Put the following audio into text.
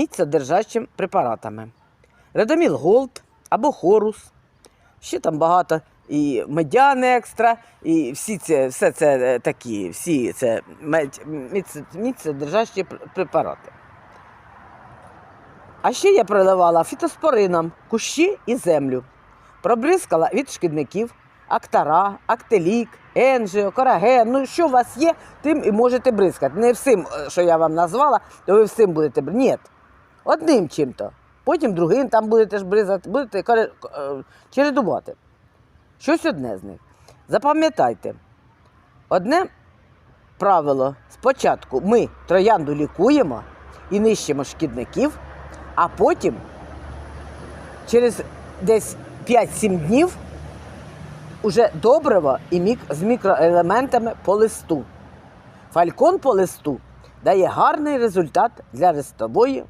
міцнодержачим препаратами. Редоміл Голд або Хорус. Ще там багато і медяни екстра, і всі це, все це е, такі, всі це мед- міц- міцнодержачі пр- препарати. А ще я проливала фітоспорином кущі і землю. Пробризкала від шкідників актара, актелік, енжіо, кораген. Ну, що у вас є, тим і можете бризкати. Не всім, е, що я вам назвала, то ви всім будете бризкати. Ні. Одним чим-то. Потім другим там будете ж бризати, будете е, чередувати. Щось одне з них. Запам'ятайте, одне правило: спочатку ми троянду лікуємо і нищимо шкідників, а потім через десь 5-7 днів уже добриво і мік, з мікроелементами по листу. Фалькон по листу дає гарний результат для листової